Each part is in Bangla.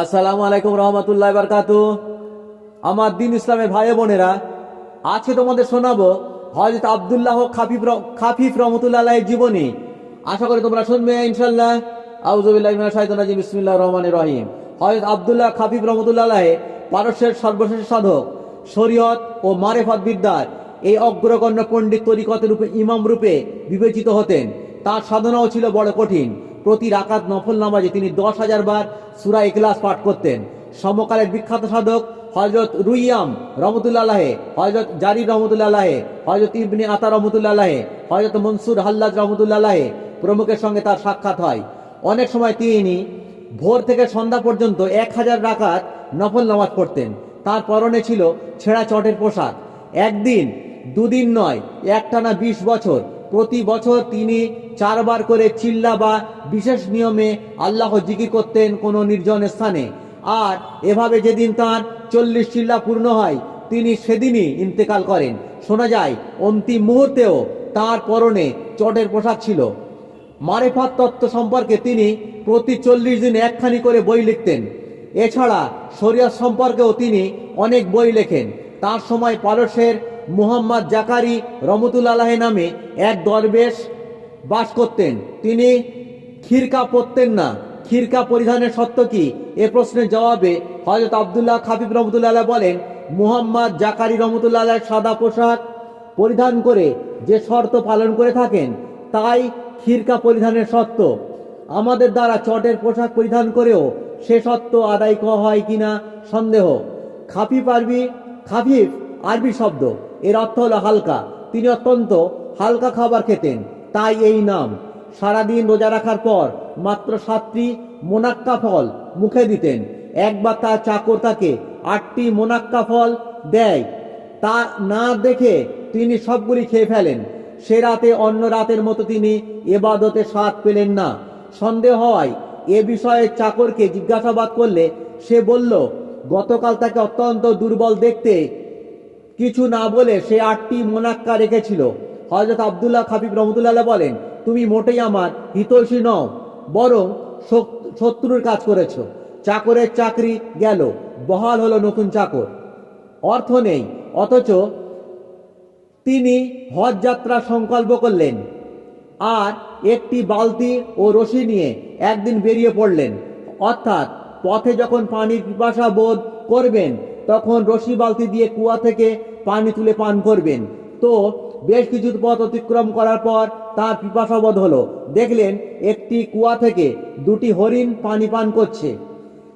আসসালামু আলাইকুম রহমতুল্লাহ বারকাত। আমার দিন ইসলামের ভাই বোনেরা, আজকে তোমাদের শোনাবো হজরত আবদুল্লাহ খাফিফ খাফিফ রহমতুল্লাহ জীবনী। আশা করি তোমরা শুনবে ইনশাল্লাহ আউজুবিল্লাহ মিনাশ শাইতানির রাজিম, বিসমিল্লাহির রহমানির রহিম। হজরত আবদুল্লাহ খাফিফ রহমতুল্লাহ পারস্যের সর্বশেষ সাধক, শরীয়ত ও মারেফাত বিদ্যার এই অগ্রগণ্য পণ্ডিত তরিকতের রূপে ইমাম রূপে বিবেচিত হতেন। তার সাধনাও ছিল বড় কঠিন। প্রতি রাকাত নফল নামাজে তিনি দশ হাজার বার সুরা ইখলাস পাঠ করতেন। সমকালের বিখ্যাত সাধক হজরত রুইয়াম রহমতুল্লাহে হজরত জারির রহমতুল্লাহে হজরত ইবনে আতা রহমতুল্লাহে হজরত মনসুর হাল্লাজ রহমতুল্লাহে প্রমুখের সঙ্গে তার সাক্ষাৎ হয়। অনেক সময় তিনি ভোর থেকে সন্ধ্যা পর্যন্ত এক হাজার রাকাত নফল নামাজ পড়তেন। তার পরনে ছিল ছেঁড়া চটের পোশাক। একদিন, দুদিন নয়, একটানা বিশ বছর প্রতি বছর তিনি চারবার করে চিল্লা বা বিশেষ নিয়মে আল্লাহ জিকি করতেন কোনো নির্জন স্থানে। আর এভাবে যেদিন তার চল্লিশ চিল্লা পূর্ণ হয়, তিনি সেদিনই ইন্তেকাল করেন। শোনা যায়, অন্তিম মুহূর্তেও তার পরনে চটের পোশাক ছিল। মারেফাত তত্ত্ব সম্পর্কে তিনি প্রতি চল্লিশ দিন একখানি করে বই লিখতেন। এছাড়া শরিয়ত সম্পর্কেও তিনি অনেক বই লেখেন। তার সময় পারস্যের মুহাম্মদ জাকারি রহমতুল্লাহ নামে এক দরবেশ বাস করতেন। তিনি খিরকা পরতেন না। খিরকা পরিধানের সত্য কি? এ প্রশ্নের জবাবে হজরত আবদুল্লাহ খাফিফ রহমতুল্লাহ বলেন, মুহাম্মদ জাকারি রহমতুল্লাহ সাদা পোশাক পরিধান করে যে শর্ত পালন করে থাকেন, তাই খিরকা পরিধানের সত্য আমাদের দ্বারা চটের পোশাক পরিধান করেও সে সত্য আদায় হয় কিনা সন্দেহ। খাফিফ আরবি খাফিফ আরবি শব্দ। এর অর্থ হলো হালকা। তিনি অত্যন্ত হালকা খাবার খেতেন, তাই এই নাম। সারাদিন রোজা রাখার পর মাত্র সাতটি মোনাক্কা ফল মুখে দিতেন। একবার তার চাকর তাকে আটটি মোনাক্কা ফল দেয়। তা না দেখে তিনি সবগুলি খেয়ে ফেলেন। সে রাতে অন্য রাতের মতো তিনি এবাদতে স্বাদ পেলেন না। সন্দেহ হয় এ বিষয়ে চাকরকে জিজ্ঞাসাবাদ করলে সে বলল, গতকাল তাকে অত্যন্ত দুর্বল দেখতে কিছু না বলে সে আটটি মোনাক্কা রেখেছিল। হজরত আবদুল্লাহ খাবিব রহমতুল্লাহ বলেন, তুমি মোটেই আমার হিতৈষী নও, বরং শত্রুর কাজ করেছ। চাকরের চাকরি গেল, বহাল হলো নতুন চাকর। অর্থ নেই, অথচ তিনি হজ যাত্রা সংকল্প করলেন, আর একটি বালতি ও রশি নিয়ে একদিন বেরিয়ে পড়লেন। অর্থাৎ পথে যখন পানির পিপাসা বোধ করবেন তখন রশি বালতি দিয়ে কুয়া থেকে পানি তুলে পান করবেন। তো বেশ কিছু পথ অতিক্রম করার পর তার পিপাসা বোধ হলো। দেখলেন একটি কুয়া থেকে দুটি হরিণ পানি পান করছে।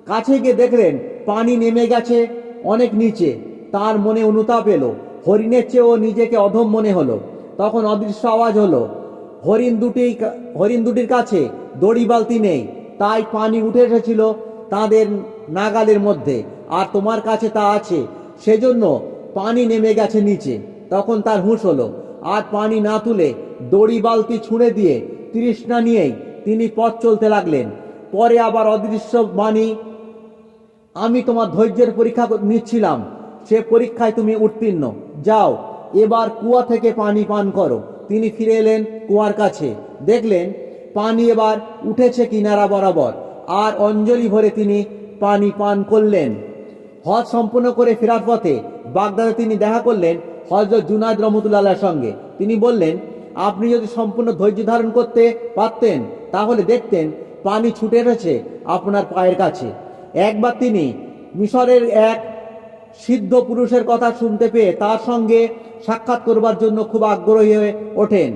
কাছে গিয়ে দেখলেন পানি নেমে গেছে অনেক নিচে। তার মনে অনুতাপ এলো। হরিণের চেয়েও নিজেকে অধম মনে হলো। তখন অদৃশ্য আওয়াজ হলো, হরিণ দুটি হরিণ দুটির কাছে দড়ি বালতি নেই। তাই পানি উঠে এসেছিল তাদের নাগালের মধ্যে। আর তোমার কাছে তা আছে। সেজন্য পানি নেমে গেছে নিচে। তখন তার হুঁশ হলো। আর পানি না তুলে দড়ি বালতি ছুঁড়ে দিয়ে তৃষ্ণা নিয়েই তিনি পথ চলতে লাগলেন। পরে আবার অদৃশ্য বাণী, আমি তোমার ধৈর্যের পরীক্ষা নিচ্ছিলাম। সে পরীক্ষায় তুমি উত্তীর্ণ। যাও, এবার কুয়া থেকে পানি পান করো। তিনি ফিরে এলেন কুয়ার কাছে। দেখলেন পানি এবার উঠেছে কিনারা বরাবর। আর অঞ্জলি ভরে তিনি পানি পান করলেন। হজ সম্পূর্ণ করে ফেরার পথে বাগদাদে তিনি দেখা করলেন হজরত জুনাদ রহমতুল্লাহর সঙ্গে। তিনি বললেন, আপনি যদি সম্পূর্ণ ধৈর্য ধারণ করতে পারতেন, তাহলে দেখতেন পানি ছুটে এসেছে আপনার পায়ের কাছে। একবার তিনি মিশরের এক সিদ্ধ পুরুষের কথা শুনতে পেয়ে তার সঙ্গে সাক্ষাৎ করবার জন্য খুব আগ্রহী হয়ে ওঠেন।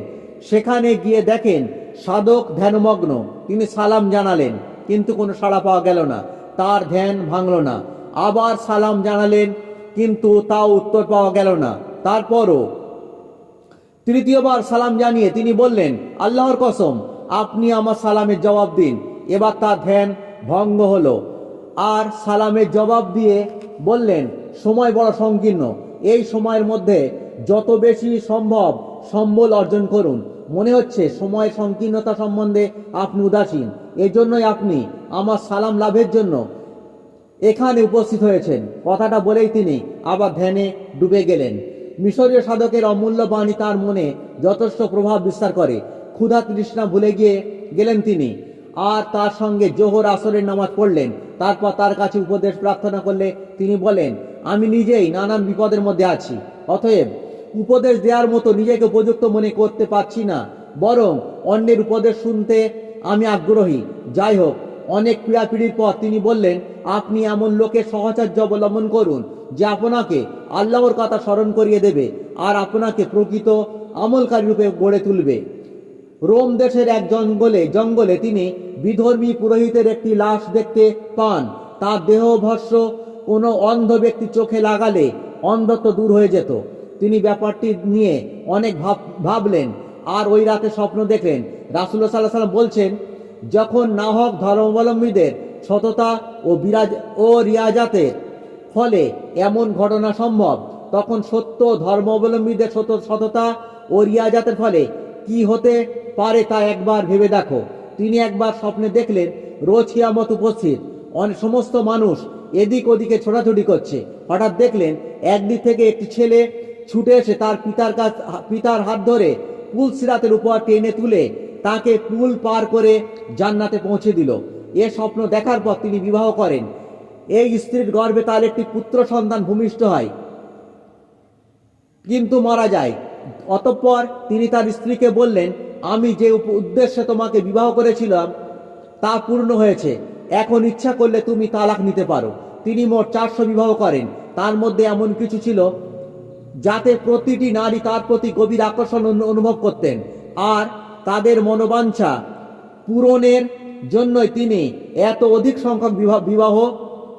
সেখানে গিয়ে দেখেন সাধক ধ্যানমগ্ন। তিনি সালাম জানালেন, কিন্তু কোনো সাড়া পাওয়া গেল না। তার ধ্যান ভাঙল না। আবার সালাম জানালেন, কিন্তু তাও উত্তর পাওয়া গেল না। তারপরও তৃতীয়বার সালাম জানিয়ে তিনি বললেন, আল্লাহর কসম, আপনি আমার সালামের জবাব দিন। এবার তার ধ্যান ভঙ্গ হলো। আর সালামের জবাব দিয়ে বললেন, সময় বড় সংকীর্ণ। এই সময়ের মধ্যে যত বেশি সম্ভব সম্বল অর্জন করুন। মনে হচ্ছে সময় সংকীর্ণতা সম্বন্ধে আপনি উদাসীন। এজন্যই আপনি আমার সালাম লাভের জন্য এখানে উপস্থিত হয়েছেন। কথাটা বলেই তিনি আবার ধ্যানে ডুবে গেলেন। মিশরীয় সাধকের অমূল্য বাণী তার মনে যথেষ্ট প্রভাব বিস্তার করে। ক্ষুধা তৃষ্ণা ভুলে গিয়ে গেলেন তিনি। আর তার সঙ্গে জোহর আসরের নামাজ পড়লেন। তারপর তার কাছে উপদেশ প্রার্থনা করলে তিনি বলেন, আমি নিজেই নানান বিপদের মধ্যে আছি। অতএব উপদেশ দেওয়ার মতো নিজেকে উপযুক্ত মনে করতে পারছি না। বরং অন্যের উপদেশ শুনতে আমি আগ্রহী। যাই হোক অনেক পীড়াপিড়ির পর তিনি বললেন, আপনি এমন লোকের সহচার্য অবলম্বন করুন, যে আপনাকে আল্লাহর কথা স্মরণ করিয়ে দেবে আর আপনাকে প্রকৃত আমলকারী রূপে গড়ে তুলবে। রোম দেশের এক জঙ্গলে জঙ্গলে তিনি বিধর্মী পুরোহিতের একটি লাশ দেখতে পান। তার দেহভস্য কোনো অন্ধ ব্যক্তি চোখে লাগালে অন্ধত্ব দূর হয়ে যেত। তিনি ব্যাপারটি নিয়ে অনেক ভাব, ভাবলেন আর ওই রাতে স্বপ্ন দেখলেন। রাসুল্লাহ সাল্লাহ সাল্লাম বলছেন যখন না হক ধর্মাবলম্বীদের সততা ও বিরাজ ও রিয়াজাতের ফলে এমন ঘটনা সম্ভব, তখন সত্য ধর্মাবলম্বীদের সত, সততা ও রিয়াজাতের ফলে কি হতে পারে তা একবার ভেবে দেখো। তিনি একবার স্বপ্নে দেখলেন রোজ কিয়ামত উপস্থিত। অনেক সমস্ত মানুষ এদিক ওদিকে ছোটাছুটি করছে। হঠাৎ দেখলেন একদিক থেকে একটি ছেলে ছুটে এসে তার পিতার কাছ, পিতার হাত ধরে পুল সিরাতের উপর টেনে তুলে তাকে পুল পার করে জান্নাতে পৌঁছে দিল। এ স্বপ্ন দেখার পর তিনি বিবাহ করেন। এই স্ত্রীর গর্ভে তার একটি পুত্র সন্তান ভূমিষ্ঠ হয়। কিন্তু মারা যায়। অতঃপর তিনি তার স্ত্রীকে বললেন, আমি যে উদ্দেশ্যে তোমাকে বিবাহ করেছিলাম, তা পূর্ণ হয়েছে। এখন ইচ্ছা করলে তুমি তালাক নিতে পারো। তিনি মোট চারশো বিবাহ করেন। তার মধ্যে এমন কিছু ছিল যাতে প্রতিটি নারী তার প্রতি গভীর আকর্ষণ অনুভব করতেন। আর তাদের মনোবাঞ্ছা পূরণের জন্যই তিনি এত অধিক সংখ্যক বিবাহ বিবাহ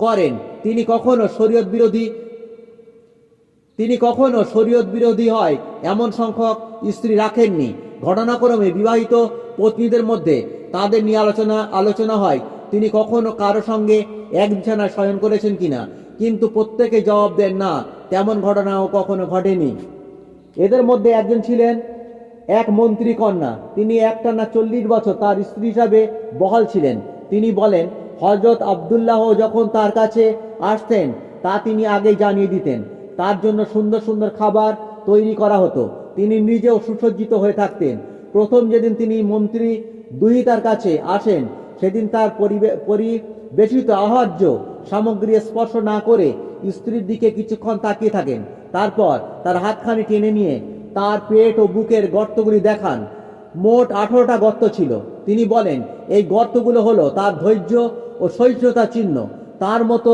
করেন। তিনি কখনো শরীয়ত বিরোধী, তিনি কখনো শরীয়ত বিরোধী হয় এমন সংখ্যক স্ত্রী রাখেননি। ঘটনাক্রমে বিবাহিত পত্নীদের মধ্যে তাদের নিয়ে আলোচনা আলোচনা হয়। তিনি কখনো কারও সঙ্গে এক বিছানায় শয়ন করেছেন কিনা, কিন্তু প্রত্যেকে জবাব দেন, না, তেমন ঘটনাও কখনো ঘটেনি। এদের মধ্যে একজন ছিলেন এক মন্ত্রী কন্যা। তিনি একটানা চল্লিশ বছর তার স্ত্রী হিসাবে বহাল ছিলেন। তিনি বলেন হজরত আবদুল্লাহ যখন তার কাছে আসতেন, তা তিনি আগেই জানিয়ে দিতেন। তার জন্য সুন্দর সুন্দর খাবার তৈরি করা হতো। তিনি নিজেও সুসজ্জিত হয়ে থাকতেন। প্রথম যেদিন তিনি মন্ত্রী দুহিতার কাছে আসেন, সেদিন তার পরিবে- পরিবেশিত আহার্য সামগ্রী স্পর্শ না করে স্ত্রীর দিকে কিছুক্ষণ তাকিয়ে থাকেন। তারপর তার হাতখানি টেনে নিয়ে তার পেট ও বুকের গর্তগুলি দেখান। মোট আঠারোটা গর্ত ছিল। তিনি বলেন, এই গর্তগুলো হলো তার ধৈর্য ও সহিষ্ণুতা চিহ্ন। তার মতো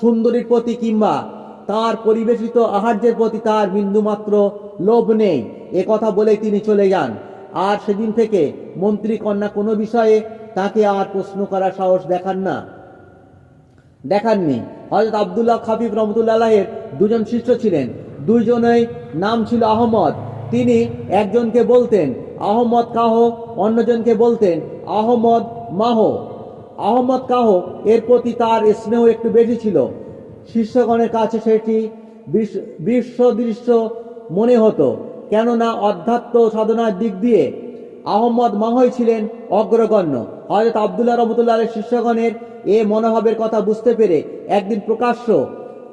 সুন্দরীর প্রতি কিংবা তার পরিবেশিত আহার্যের প্রতি তার বিন্দুমাত্র লোভ নেই। এ কথা বলেই তিনি চলে যান। আর সেদিন থেকে মন্ত্রী কন্যা কোনো বিষয়ে তাকে আর প্রশ্ন করার সাহস দেখান না। দেখাননি। হজরত আবদুল্লাহ খাফিফ রহমতুল্লাহের দুজন শিষ্য ছিলেন। দুইজনেই নাম ছিল আহমদ। তিনি একজনকে বলতেন, আহমদ কাহ। অন্যজনকে বলতেন, আহমদ মাহ। আহমদ কাহ এর প্রতি তার স্নেহ একটু বেশি ছিল। শিষ্যগণের কাছে সেটি বিশ- বিশ্বদৃশ্য মনে হতো, কেননা অধ্যাত্ম সাধনার দিক দিয়ে আহমদ মাহই ছিলেন অগ্রগণ্য। হজরত আবদুল্লাহ রহমতুল্লাহ শিষ্যগণের এ মনোভাবের কথা বুঝতে পেরে একদিন প্রকাশ্য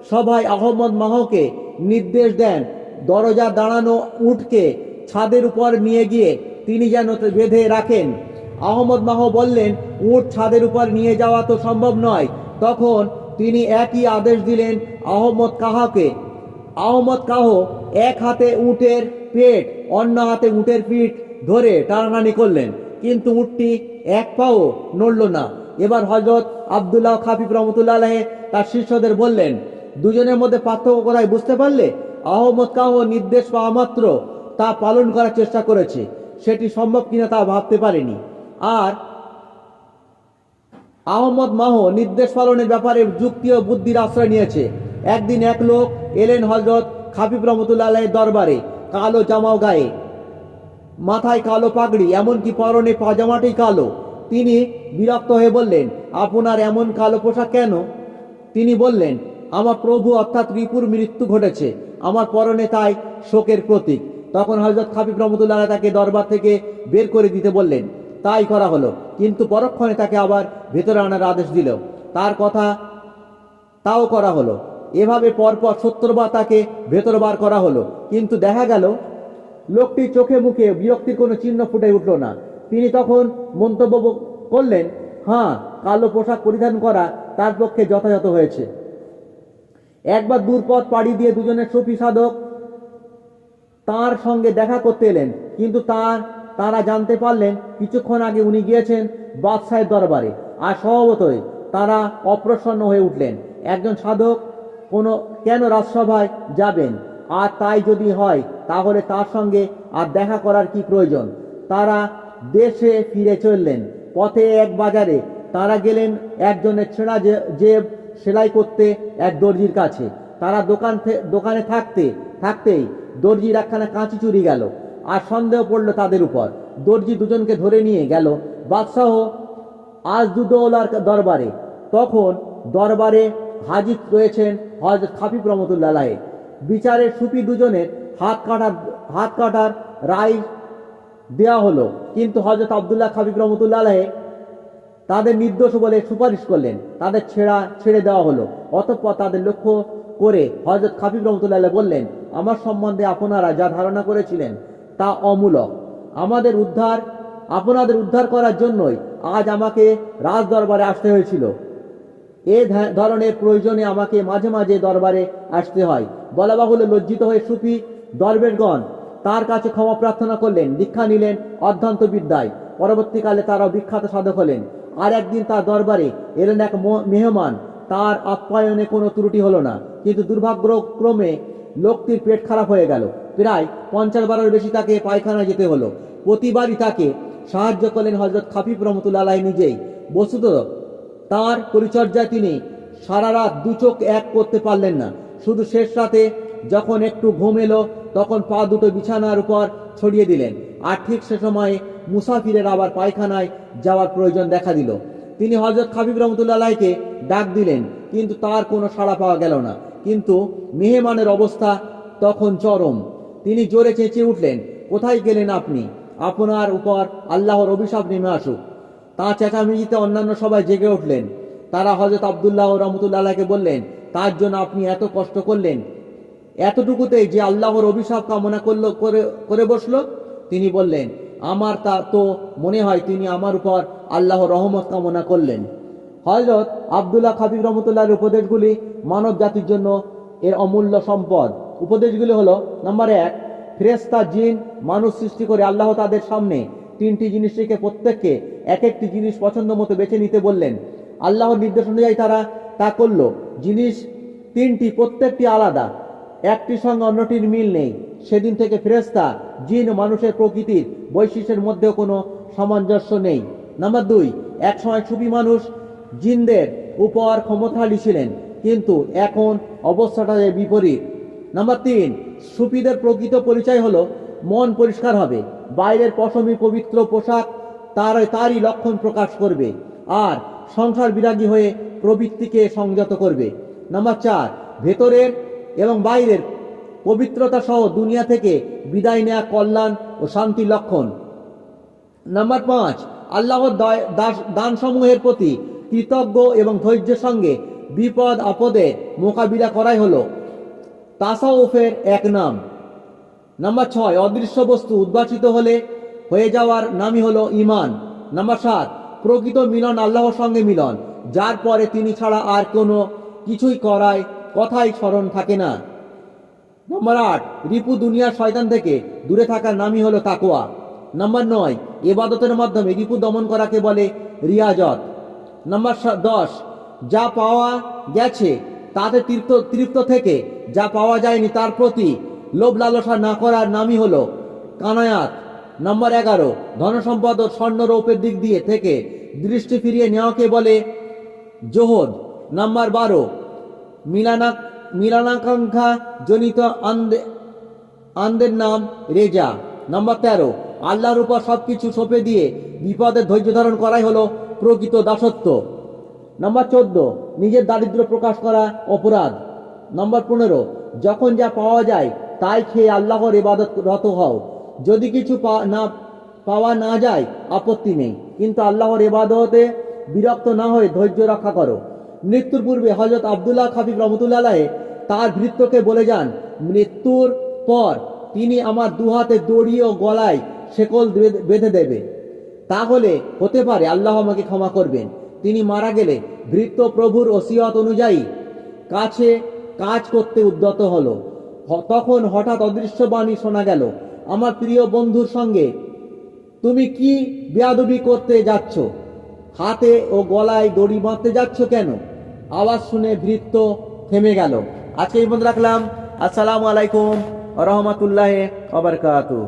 সভায় আহমদ মাহকে নির্দেশ দেন। দরজা দাঁড়ানো উঠকে ছাদের উপর নিয়ে গিয়ে তিনি যেন বেঁধে রাখেন। আহমদ মাহ বললেন, উট ছাদের উপর নিয়ে যাওয়া তো সম্ভব নয়। তখন তিনি একই আদেশ দিলেন আহমদ কাহাকে। আহমদ কাহ এক হাতে উটের পেট, অন্য হাতে উটের পিঠ ধরে টানাটানি করলেন। কিন্তু উটটি এক পাও নড়ল না। এবার হজরত আবদুল্লাহ খাফিফ রহমতুল্লাহ তার শিষ্যদের বললেন দুজনের মধ্যে পার্থক্য করায় বুঝতে পারলে আহমদ কাহ নির্দেশ পাওয়া মাত্র তা পালন করার চেষ্টা করেছে। সেটি সম্ভব কিনা তা ভাবতে পারেনি। আর আহমদ মাহ নির্দেশ পালনের ব্যাপারে যুক্তি ও বুদ্ধির আশ্রয় নিয়েছে। একদিন এক লোক এলেন হজরত খাফিফ রহমতুল্লাহ দরবারে কালো জামাও গায়ে, মাথায় কালো পাগড়ি, এমনকি পরনে পাজামাটি কালো। তিনি বিরক্ত হয়ে বললেন, আপনার এমন কালো পোশাক কেন? তিনি বললেন আমার প্রভু অর্থাৎ রিপুর মৃত্যু ঘটেছে, আমার পরনে তাই শোকের প্রতীক। তখন হজরত খাফিফ রহমতুল্লাহ তাকে দরবার থেকে বের করে দিতে বললেন, তাই করা হলো। কিন্তু পরক্ষণে তাকে আবার ভেতরে আনার আদেশ দিল। তার কথা তাও করা হলো। এভাবে পরপর সত্তর বার তাকে ভেতর বার করা হলো। কিন্তু দেখা গেল, লোকটি চোখে মুখে বিরক্তির কোনো চিহ্ন ফুটে উঠল না। তিনি তখন মন্তব্য করলেন হ্যাঁ কালো পোশাক পরিধান করা তার পক্ষে যথাযথ হয়েছে। একবার দূর পথ পাড়ি দিয়ে দুজনের সফি সাধক তার সঙ্গে দেখা করতে এলেন। কিন্তু তার, তারা জানতে পারলেন, কিছুক্ষণ আগে উনি গিয়েছেন বাদশাহের দরবারে। আর স্বভাবতই তারা অপ্রসন্ন হয়ে উঠলেন। একজন সাধক কোনো, কেন রাজসভায় যাবেন? আর তাই যদি হয়, তাহলে তার সঙ্গে আর দেখা করার কি প্রয়োজন? তারা দেশে ফিরে চললেন। পথে এক বাজারে তারা গেলেন একজনের ছেঁড়া যে সেলাই করতে এক দর্জির কাছে। তারা দোকান দোকানে থাকতে, থাকতেই দর্জির একখানা কাঁচি চুরি গেল আর সন্দেহ পড়ল তাদের উপর। দর্জি দুজনকে ধরে নিয়ে গেল। বাদশাহ আজ দুদৌলার দরবারে। তখন দরবারে হাজির রয়েছেন হজরত খাফিফ রহমতুল্লাহ বিচারের সুপি দুজনের হাত কাটার হাত কাটার রায় দেওয়া হলো। কিন্তু হজরত আবদুল্লাহ খাবিব রহমতুল্লাহ তাদের নির্দোষ বলে সুপারিশ করলেন। তাদের ছেড়া, ছেড়ে দেওয়া হলো। অতঃপর তাদের লক্ষ্য করে হজরত খাফিব রহমতুল্লাহ বললেন, আমার সম্বন্ধে আপনারা যা ধারণা করেছিলেন তা অমূলক। আমাদের উদ্ধার, আপনাদের উদ্ধার করার জন্যই আজ আমাকে রাজ দরবারে আসতে হয়েছিল। এ ধরনের প্রয়োজনে আমাকে মাঝে মাঝে দরবারে আসতে হয়। বলা বাহুল্য লজ্জিত হয়ে সুফি দরবেরগণ তার কাছে ক্ষমা প্রার্থনা করলেন, দীক্ষা নিলেন অধ্যান্ত বিদ্যায়। পরবর্তীকালে তারাও বিখ্যাত সাধক হলেন। আর একদিন তার দরবারে এলেন এক মেহমান। তার আপ্যায়নে কোনো ত্রুটি হলো না। কিন্তু দুর্ভাগ্যক্রমে লোকটির পেট খারাপ হয়ে গেল। প্রায় পঞ্চাশ বারের বেশি তাকে পায়খানায় যেতে হলো। প্রতিবারই তাকে সাহায্য করলেন হজরত খাফিফ রহমতুল্লাহ নিজেই। বস্তুত তার পরিচর্যায় তিনি সারা রাত দু চোখ এক করতে পারলেন না। শুধু শেষ রাতে যখন একটু ঘুম এলো, তখন পা দুটো বিছানার উপর ছড়িয়ে দিলেন। আর ঠিক সে সময়ে মুসাফিরের আবার পায়খানায় যাওয়ার প্রয়োজন দেখা দিল। তিনি হজরত খাবিব রহমতুল্লাহকে ডাক দিলেন, কিন্তু তার কোনো সাড়া পাওয়া গেল না। কিন্তু মেহমানের অবস্থা তখন চরম। তিনি জোরে চেঁচিয়ে উঠলেন, কোথায় গেলেন আপনি? আপনার উপর আল্লাহর অভিশাপ নেমে আসুক। তা চেঁচামেচিতে অন্যান্য সবাই জেগে উঠলেন। তারা হজরত আবদুল্লাহ রহমতুল্লাহকে বললেন, তার জন্য আপনি এত কষ্ট করলেন? এতটুকুতেই যে আল্লাহর অভিশাপ কামনা করল, করে করে বসল? তিনি বললেন আমার তা তো মনে হয় তিনি আমার উপর আল্লাহর রহমত কামনা করলেন। হজরত আবদুল্লাহ খাবিব রহমতুল্লাহর উপদেশগুলি মানব জাতির জন্য এর অমূল্য সম্পদ। উপদেশগুলি হলো, নাম্বার এক ফেরেস্তা জিন, মানুষ সৃষ্টি করে আল্লাহ তাদের সামনে তিনটি জিনিস রেখে প্রত্যেককে এক একটি জিনিস পছন্দ মতো বেছে নিতে বললেন। আল্লাহর নির্দেশ অনুযায়ী তারা তা করল। জিনিস তিনটি, প্রত্যেকটি আলাদা। একটির সঙ্গে অন্যটির মিল নেই। সেদিন থেকে ফেরেস্তা জিন মানুষের প্রকৃতির বৈশিষ্ট্যের মধ্যেও কোনো সামঞ্জস্য নেই। নাম্বার দুই এক সময় সুফি মানুষ জিনদের উপর ক্ষমতাশালী ছিলেন কিন্তু এখন অবস্থাটা এর বিপরীত। নাম্বার তিন, সুফিদের প্রকৃত পরিচয় হলো, মন পরিষ্কার হবে। বাইরের পশমি পবিত্র পোশাক তার, তারই লক্ষণ প্রকাশ করবে আর সংসার বিরাগী হয়ে প্রবৃত্তিকে সংযত করবে। নাম্বার চার, ভেতরের এবং বাইরের পবিত্রতা সহ দুনিয়া থেকে বিদায় নেয়া কল্যাণ ও শান্তির লক্ষণ। নাম্বার পাঁচ, আল্লাহর দানসমূহের প্রতি কৃতজ্ঞ এবং ধৈর্যের সঙ্গে বিপদ, আপদে মোকাবিলা করাই হলো। তাসাউফের এক নাম। নাম্বার ছয়, অদৃশ্য বস্তু উদ্ভাসিত হলে হয়ে যাওয়ার নামই হলো ইমান নাম্বার সাত, প্রকৃত মিলন আল্লাহর সঙ্গে মিলন, যার পরে তিনি ছাড়া আর কোনো কিছুই করায় কথাই স্মরণ থাকে না। নম্বর আট, রিপু দুনিয়ার শয়তান থেকে দূরে থাকার নামই হলো তাকোয়া নম্বর নয় এবাদতের মাধ্যমে রিপু দমন করাকে বলে রিয়াজত। নম্বর দশ, যা পাওয়া গেছে তাতে তৃপ্ত তৃপ্ত থেকে যা পাওয়া যায়নি তার প্রতি লোভ লালসা না করার নামই হলো কানায়াত। নাম্বার এগারো, ধনসম্পদ ও স্বর্ণ রৌপের দিক দিয়ে থেকে দৃষ্টি ফিরিয়ে নেওয়াকে বলে জোহদ। নাম্বার বারো মিলানা মিলানাকাঙ্ক্ষা জনিত আন্দে আন্দের নাম রেজা। নাম্বার তেরো, আল্লাহর উপর সব কিছু সঁপে দিয়ে বিপদের ধৈর্য ধারণ করাই হলো প্রকৃত দাসত্ব। নাম্বার চোদ্দ, নিজের দারিদ্র প্রকাশ করা অপরাধ। নাম্বার পনেরো, যখন যা পাওয়া যায় তাই খেয়ে আল্লাহর ইবাদত রত হও। যদি কিছু না পাওয়া না যায়, আপত্তি নেই। কিন্তু আল্লাহর ইবাদতে বিরক্ত না হয়ে ধৈর্য রক্ষা করো। মৃত্যুর পূর্বে হজরত আবদুল্লাহ খাফিফ রহমতুল্লাহ তার ভৃত্যকে বলে যান, মৃত্যুর পর তিনি আমার দুহাতে দড়ি ও গলায় শেকল বেঁধে- বেঁধে দেবে। তাহলে হতে পারে আল্লাহ আমাকে ক্ষমা করবেন। তিনি মারা গেলে ভৃত্য প্রভুর ওসিয়ত অনুযায়ী কাছে কাজ করতে উদ্যত হলো। তখন হঠাৎ অদৃশ্যবাণী শোনা গেল, আমার প্রিয় বন্ধুর সঙ্গে তুমি কি বেয়াদবি করতে যাচ্ছ? হাতে ও গলায় দড়ি বাঁধতে যাচ্ছ কেন? আওয়াজ শুনে ভৃত্য থেমে গেল। আজকে এই বন্ধু রাখলাম। আসসালাম আলাইকুম রহমতুল্লাহ আবরকাতু